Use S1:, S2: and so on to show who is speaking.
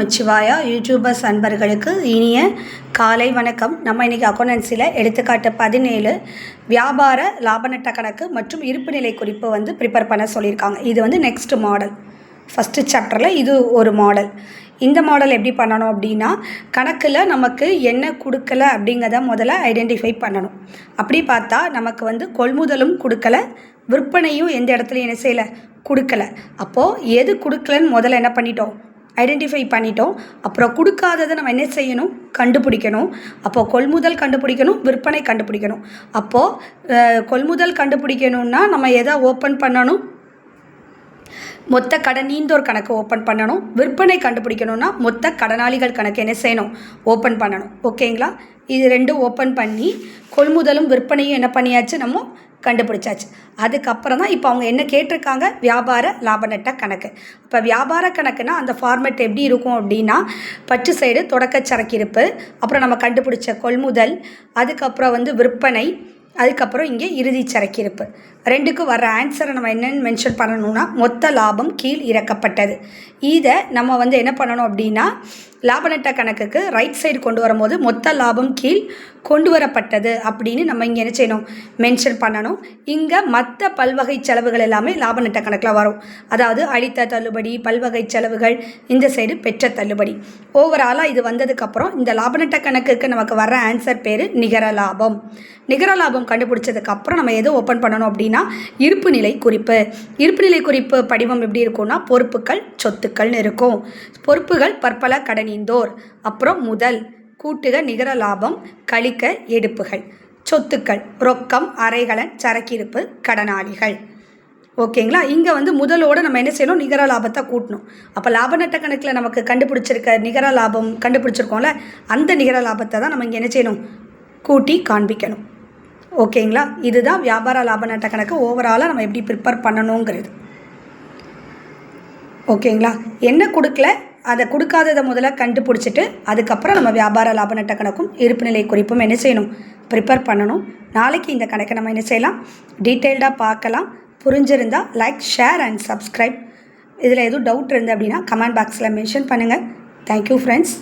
S1: Namashivaya YouTubers அன்பர்களுக்கு இனிய காலை வணக்கம். நம்ம இன்றைக்கி அக்கௌண்டன்சியில் எடுத்துக்காட்டு பதினேழு வியாபார லாப நட்ட கணக்கு மற்றும் இருப்பு நிலை குறிப்பு வந்து ப்ரிப்பேர் பண்ண சொல்லியிருக்காங்க. இது வந்து நெக்ஸ்ட் மாடல் ஃபஸ்ட்டு சாப்டரில் இது ஒரு மாடல் இந்த மாடல் எப்படி பண்ணணும் அப்படின்னா கணக்கில் நமக்கு என்ன கொடுக்கல அப்படிங்கிறத முதல்ல ஐடென்டிஃபை பண்ணணும். அப்படி பார்த்தா நமக்கு வந்து கொள்முதலும் கொடுக்கல விற்பனையும் எந்த இடத்துலையும் என்ன செய்யலை? கொடுக்கல. அப்போது எது கொடுக்கலன்னு முதல்ல என்ன பண்ணிட்டோம்? ஐடென்டிஃபை பண்ணிட்டோம். அப்புறம் கொடுக்காததை நம்ம என்ன செய்யணும்? கண்டுபிடிக்கணும். அப்போது கொள்முதல் கண்டுபிடிக்கணும் விற்பனை கண்டுபிடிக்கணும். அப்போது கொள்முதல் கண்டுபிடிக்கணும்னா நம்ம எதை ஓப்பன் பண்ணணும்? மொத்த கடன் நீந்தோர் கணக்கு ஓப்பன் பண்ணணும். விற்பனை கண்டுபிடிக்கணும்னா மொத்த கடனாளிகள் கணக்கு என்ன செய்யணும்? ஓப்பன் பண்ணணும். ஓகேங்களா இது ரெண்டும் ஓப்பன் பண்ணி கொள்முதலும் விற்பனையும் என்ன பண்ணியாச்சு? நம்ம கண்டுபிடிச்சாச்சு. அதுக்கப்புறம் தான் இப்போ அவங்க என்ன கேட்டிருக்காங்க? வியாபார லாப நட்ட கணக்கு. இப்போ வியாபார கணக்குனா அந்த ஃபார்மேட் எப்படி இருக்கும் அப்படின்னா பற்று சைடு தொடக்க சரக்கிருப்பு அப்புறம் நம்ம கண்டுபிடிச்ச கொள்முதல் அதுக்கப்புறம் வந்து விற்பனை அதுக்கப்புறம் இங்கே இறுதி சரக்கிருப்பு ரெண்டுக்கும் வர ஆன்சரை நம்ம என்னென்னு மென்ஷன் பண்ணணும்னா மொத்த லாபம் கீழ் இறக்கப்பட்டது. இதை நம்ம வந்து என்ன பண்ணணும் அப்படின்னா லாப நட்ட கணக்குக்கு ரைட் சைடு கொண்டு வரும்போது மொத்த லாபம் கீழ் கொண்டு வரப்பட்டது அப்படின்னு நம்ம இங்கே என்ன செய்யணும்? மென்ஷன் பண்ணணும். இங்கே மற்ற பல்வகை செலவுகள் எல்லாமே லாப நட்ட கணக்கில் வரும். அதாவது அளித்த தள்ளுபடி பல்வகை செலவுகள் இந்த சைடு பெற்ற தள்ளுபடி. ஓவராலாக இது வந்ததுக்கப்புறம் இந்த லாப நட்ட கணக்குக்கு நமக்கு வர ஆன்சர் பேர் நிகர லாபம். நிகர லாபம் கண்டுபிடிச்சதுக்கப்புறம் நம்ம எது ஓப்பன் பண்ணணும் அப்படின்னா இருப்பு நிலை குறிப்பு. இருப்பு நிலை குறிப்பு படிவம் எப்படி இருக்கும்னா பொறுப்புகள் சொத்துக்கள்னு இருக்கும். பொறுப்புகள் பற்பல கடனிந்தோர். அப்புறம் முதல் கூட்டுக நிகர லாபம் கழிக்க எடுப்புகள். சொத்துக்கள் ரொக்கம் அறைகளன் சரக்கிருப்பு கடனாளிகள். ஓகேங்களா? இங்கே வந்து முதலோடு நம்ம என்ன செய்யணும்? நிகர லாபத்தை கூட்டணும். அப்போ லாப நட்ட கணக்கில் நமக்கு கண்டுபிடிச்சிருக்க நிகர லாபம் கண்டுபிடிச்சிருக்கோம்ல அந்த நிகர லாபத்தை தான் நம்ம இங்கே என்ன செய்யணும்? கூட்டி காண்பிக்கணும். ஓகேங்களா? இதுதான் வியாபார லாப நட்ட கணக்கு. ஓவராலாக நம்ம எப்படி ப்ரிப்பேர் பண்ணணுங்கிறது. ஓகேங்களா? என்ன கொடுக்கல? அதை கொடுக்காததை முதல்ல கண்டுபிடிச்சிட்டு அதுக்கப்புறம் நம்ம வியாபார லாப நட்ட கணக்கும் இருப்பு நிலை குறிப்பும் என்ன செய்யணும்? ப்ரிப்பேர் பண்ணணும். நாளைக்கு இந்த கணக்கை நம்ம என்ன செய்யலாம்? டீட்டெயில்டாக பார்க்கலாம். புரிஞ்சிருந்தால் லைக் ஷேர் அண்ட் சப்ஸ்கிரைப் இதில் எதுவும் டவுட் இருந்து அப்படின்னா கமெண்ட் பாக்ஸில் மென்ஷன் பண்ணுங்கள் தேங்க்யூ ஃப்ரெண்ட்ஸ்